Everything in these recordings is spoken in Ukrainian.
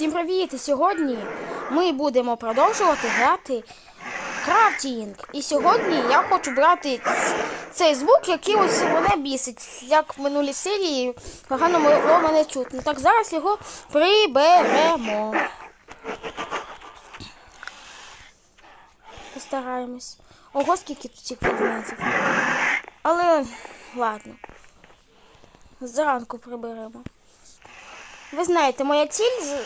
Всім привіт! Сьогодні ми будемо продовжувати грати крафтінг. І сьогодні я хочу брати цей звук, який ось мене бісить. Як в минулій серії погано було мене чутно. Так зараз його приберемо. Постараємось. Ого, скільки тут цих предметів. Але ладно. Зранку приберемо. Ви знаєте, моя ціль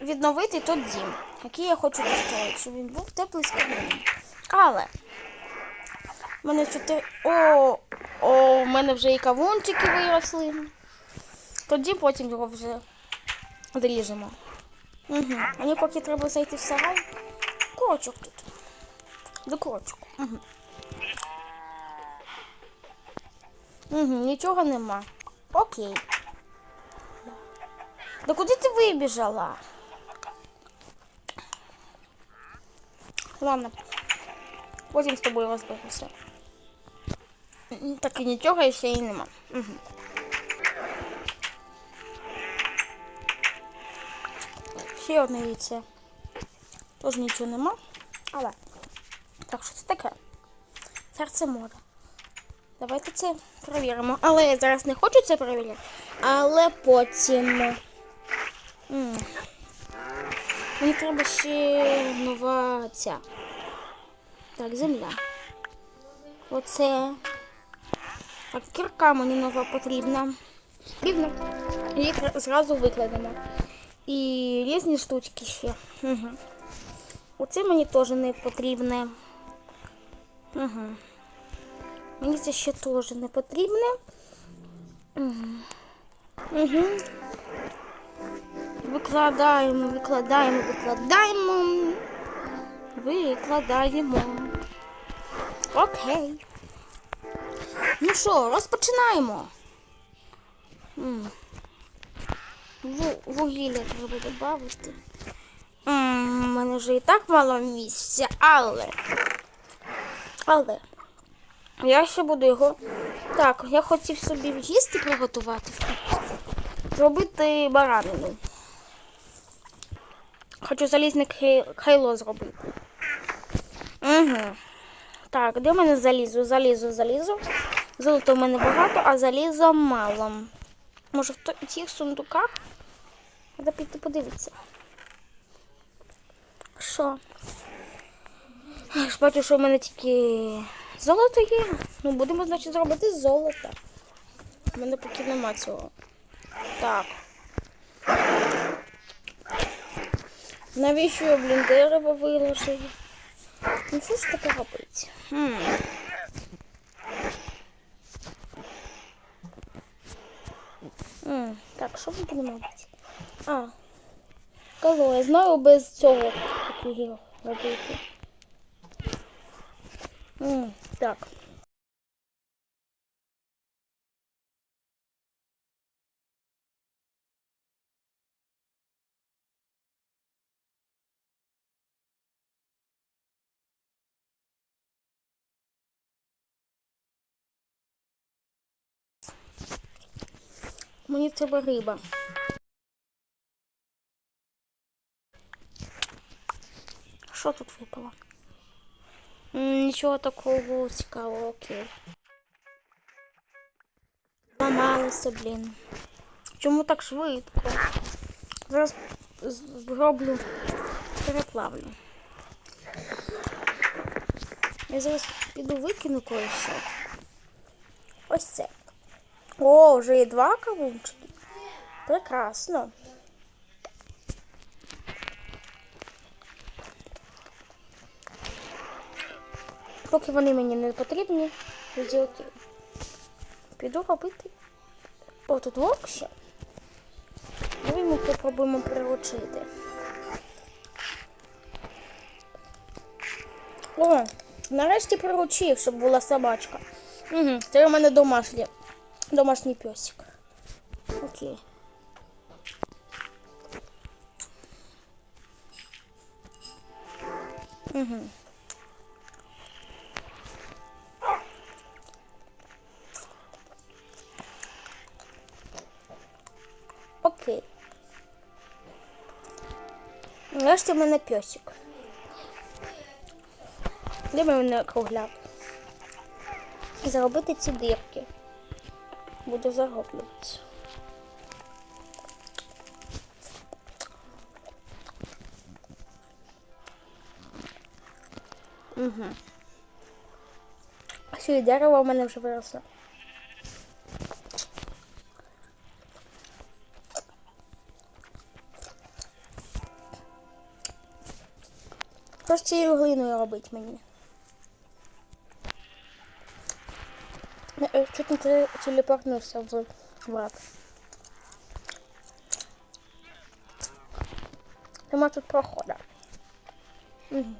відновити той дім, який я хочу построїти, щоб він був теплий з. Але в мене чотири. О, о, в мене вже і кавунчики виросли. Тоді потім його вже зріжемо. Угу. Мені поки треба зайти в сарай. Крочок тут. До крочку. Угу. Угу, нічого нема. Окей. Да куди ти вибіжала? Ладно. Потім з тобою розберуся. М, Так і нічого ще й нема. Угу. Ще одне яйце. Тож нічого нема. Але. Так, що це таке? Серце моря. Давайте це перевіримо. Але я зараз не хочу це перевіряти. Але потім. Мені треба ще нова ця. Так, земля. Оце. Так, кірка мені нова потрібна. Рівно. Її зразу викладемо. І різні штучки ще. Угу. Оце мені теж не потрібне. Угу. Мені це ще теж не потрібне. Угу. Угу. Викладаємо, викладаємо, викладаємо. Викладаємо. Окей. Ну що, розпочинаємо. Вугілля треба додати. У мене вже і так мало місця, але. Але. Я ще буду його. Так, я хотів собі їсти приготувати. Зробити баранину. Хочу залізне хайло зробити. Угу. Так, де в мене залізо? Залізо, залізо. Золота в мене багато, а заліза мало. Може в цих сундуках? Треба піти подивитися. Що? Бачу, що в мене тільки золото є. Ну, будемо, значить, зробити з золота. У мене поки нема цього. Так. Навіщо блін, дерево виложив? Ну що ж таке робить? Хм. Так, що ми будемо робити? А. Кого? Я знаю без цього робити. Так. Мені треба риба. Що тут випало? Нічого такого цікавого, окей. Ламалося, блін. Чому так швидко? Зараз зроблю, переплавлю. Я зараз піду викину кое-що. Ось це. О, вже є два кавунчики. Прекрасно. Поки вони мені не потрібні, тоді. Піду робити. О, тут вовк ми попробуємо приручити. О, нарешті приручив, щоб була собачка. Угу, це у мене домашній, домашній песик. Окей. Угу. Окей. Нарешті в мене пьосик. Де мене кругляк? Заробити ці дірки. Буду зароблювати. Угу. Й дерево в мене вже виросло. Що цією глиною робить мені? Чуть не телепортнулся в враг. Нема тут прохода. Угу.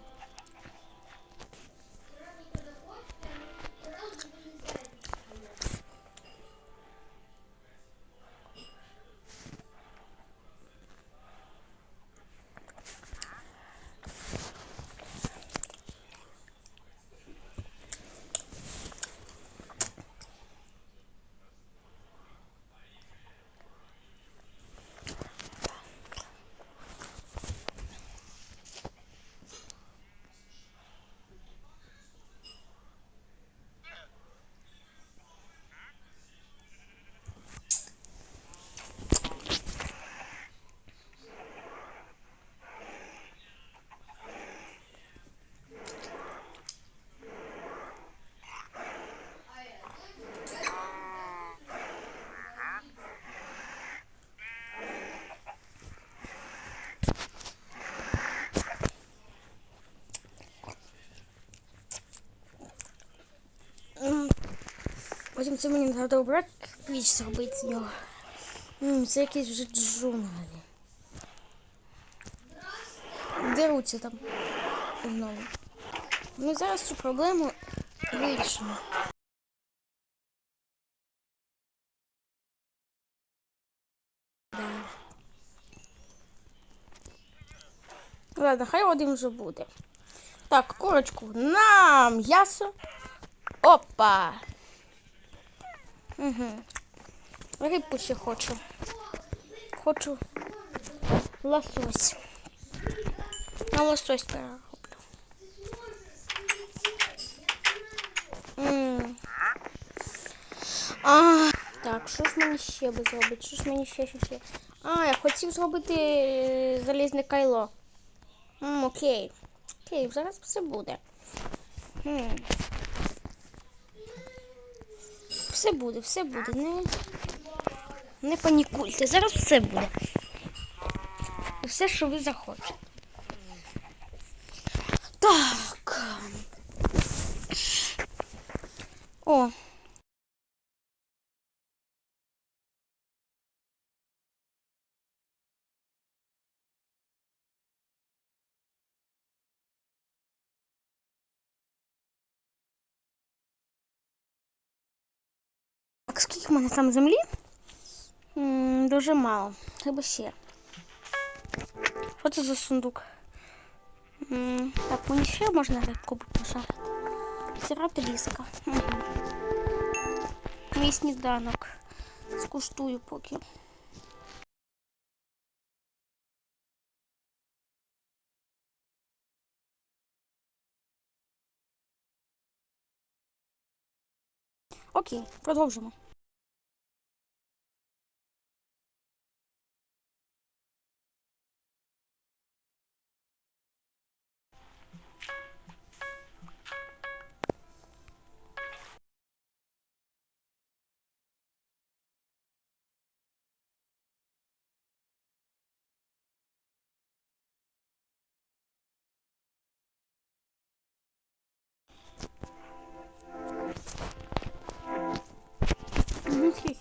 М, Потім це мені треба обрати піч зробити з нього. М, Це якісь вже джунглі. Деруться там знову. Ми зараз цю проблему вирішимо. Ладно, хай один вже буде. Так, курочку на м'ясо. Опа. Угу. Рибку ще хочу. Хочу лосось. На лосось перероблю. А, так, що ж мені ще би зробити? Що ж мені ще, ще, ще? А, я хотів зробити е, залізне кайло. М, окей. Окей, зараз все буде. Хм. Все буде, все буде. Не, не панікуйте. Зараз все буде. Все, що ви захочете. Так. О. Так, скільки в мене там землі? М, дуже мало. Треба ще. Що це за сундук? М, так, мені ще можна рибку пошарити. Сира ліска. Угу. Мій сніданок. Скуштую поки. Окей, продовжимо.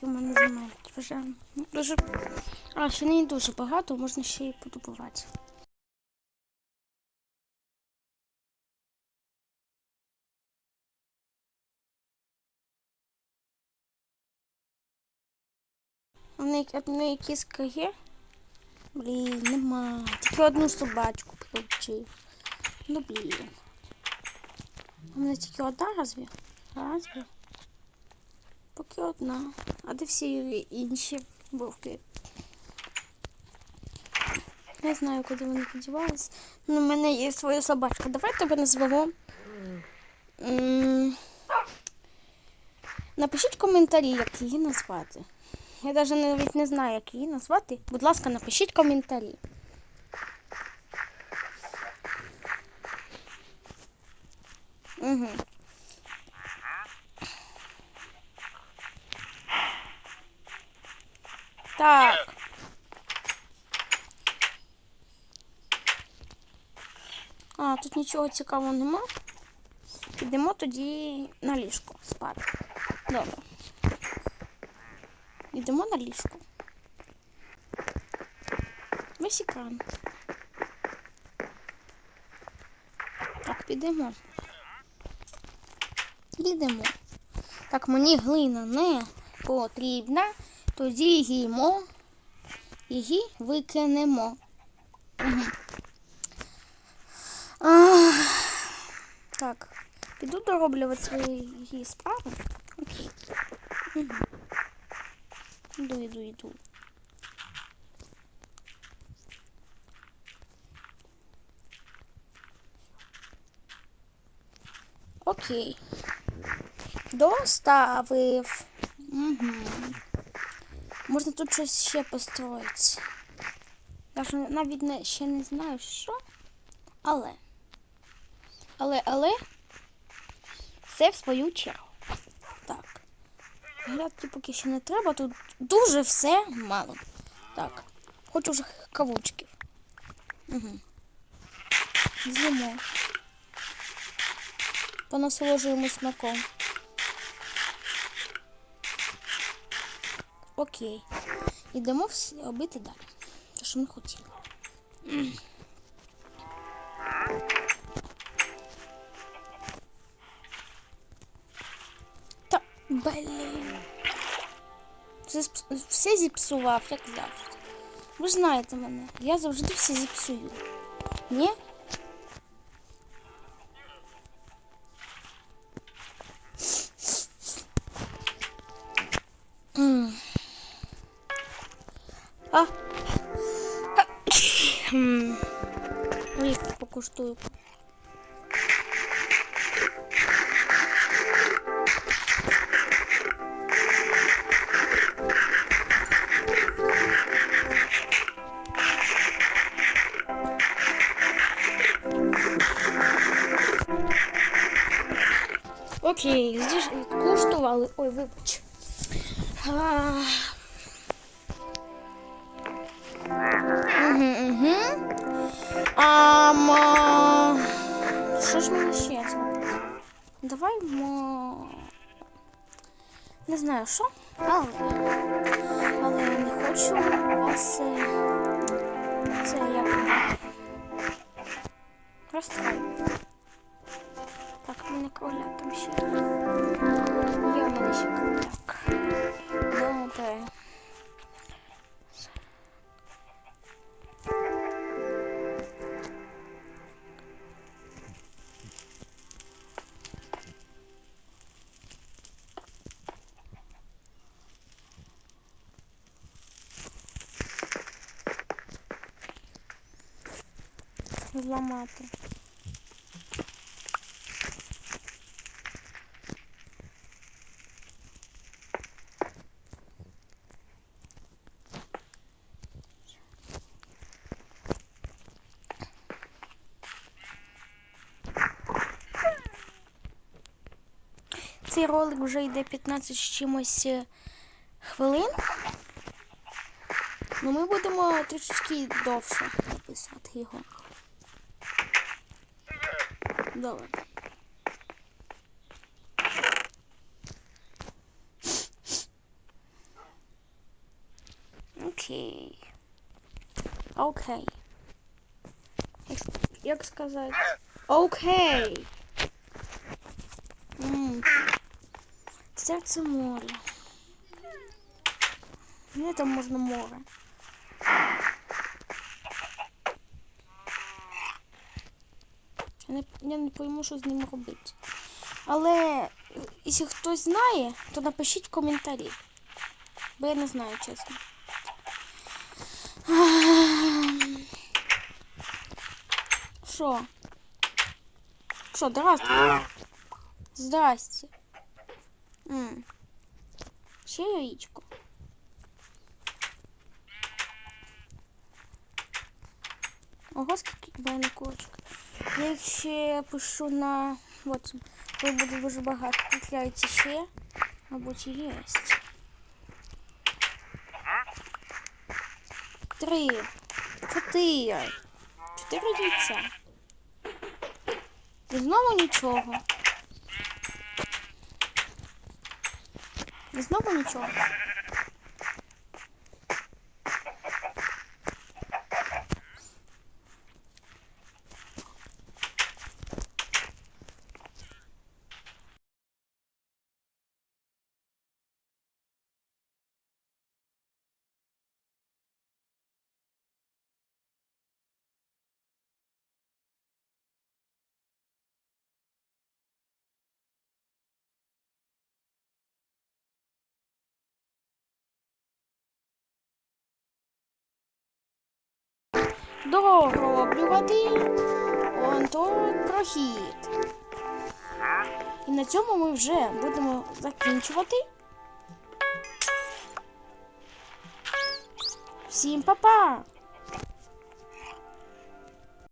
В мене земель вже ну, дуже. А, ще не дуже багато, можна ще й подобувати. У неї одної кіска? Блін, нема. Тільки одну собачку приручив. Ну блін. У мене тільки одна разві? Разві? Поки одна. А де всі інші вовки? Не знаю, куди вони подівались. Ну, у мене є своя собачка. Давай тебе назвемо. Напишіть коментарі, як її назвати. Я навіть навіть не знаю, як її назвати. Будь ласка, напишіть коментарі. Угу. Так. А, тут нічого цікавого нема. Підемо тоді на ліжко спати. Добре. Йдемо на ліжко. Весь екран. Так, підемо. Підемо. Так, мені глина не потрібна. Тоді їмо. Її викинемо. Угу. Так, піду дороблювати свої справи. Окей. Угу. Іду, іду, іду. Окей. Доставив. Угу. Можна тут щось ще построїти. Я ж навіть не, ще не знаю, що. Але. Але, але. Все в свою чергу. Так. Глядки поки що не треба, тут дуже все мало. Так. Хочу вже кавучків. Угу. З'їмо. Понасоложуємо смаком. Окей. Ідемо всі робити далі. Те, що ми хотіли. М. Та, блін. Все, спс- все зіпсував, як завжди. Ви ж знаєте мене. Я завжди все зіпсую. Ні? М. А. Ой, покуштую. Окей, здесь куштували. Ой, вибач. А. Не знаю що, але, але я не хочу вас е, це як розстраювати. Так, мене кроляк там ще. Є мене ще кроляк. Зламати. Цей ролик вже йде 15 з чимось е, хвилин. Ну ми будемо трішечки довше записувати його. Добре. Окей. Окей. Як, як сказати? Окей. М. Серце моря. Де там можна море? Я не, пойму, що з ним робити. Але якщо хтось знає, то напишіть в коментарі. Бо я не знаю, чесно. Що? Що, здрасте. Здрасте. М. Ще яєчко. Ого, скільки в мене курочка. Я ще пишу на WhatsApp. Коли буде дуже багато. Тут яйця ще, мабуть, є. Три. Чотири. Чотири яйця. І знову нічого. І знову нічого. Дорогу облювати. Он то прохід. І на цьому ми вже будемо закінчувати. Всім па-па!